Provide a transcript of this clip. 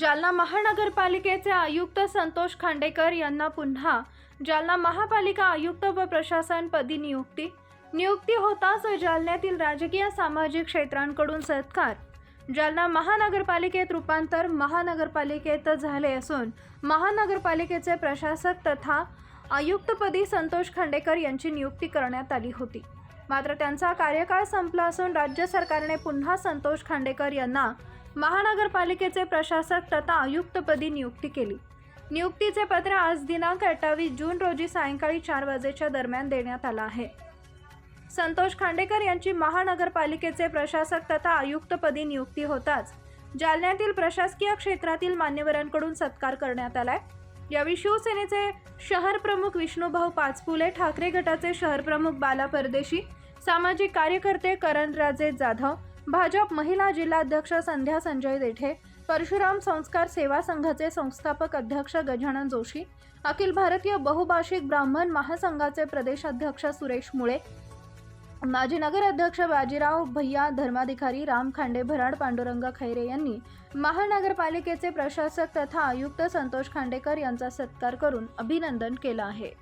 जालना महानगरपालिकेचे आयुक्त संतोष खांडेकर यांना पुन्हा जालना महापालिका आयुक्त व प्रशासनपदी नियुक्ती. नियुक्ती होताच जालन्यातील राजकीय सामाजिक क्षेत्रांकडून सत्कार. जालना महानगरपालिकेत रूपांतर महानगरपालिकेत झाले असून महानगरपालिकेचे प्रशासक तथा आयुक्तपदी संतोष खांडेकर यांची नियुक्ती करण्यात आली होती. मात्र त्यांचा कार्यकाळ संपला असून राज्य सरकारने पुन्हा संतोष खांडेकर यांना महानगरपालिकेचे प्रशासक तथा आयुक्तपदी नियुक्ती केली. नियुक्तीचे पत्र आज दिनांक अठ्ठावीस जून रोजी सायंकाळी चार वाजेच्या दरम्यान देण्यात आलं आहे. संतोष खांडेकर यांची महानगरपालिकेचे प्रशासक तथा आयुक्तपदी नियुक्ती होताच जालन्यातील प्रशासकीय क्षेत्रातील मान्यवरांकडून सत्कार करण्यात आलाय. यावेळी शिवसेनेचे शहर प्रमुख विष्णुभाऊ पाचपुले ठाकरे गटाचे शहर प्रमुख बाला परदेशी सामाजिक कार्यकर्ते करणराजे जाधव भाजप महिला जिल्हाध्यक्ष संध्या संजय देठे परशुराम संस्कार सेवा संघाचे संस्थापक अध्यक्ष गजानन जोशी अखिल भारतीय बहुभाषिक ब्राह्मण महासंघाचे प्रदेशाध्यक्ष सुरेश मुळे माजी नगराध्यक्ष बाजीराव भैया धर्माधिकारी राम खांडे भराड पांडुरंग खैरे यांनी महानगरपालिकेचे प्रशासक तथा आयुक्त संतोष खांडेकर यांचा सत्कार करून अभिनंदन केलं आहे.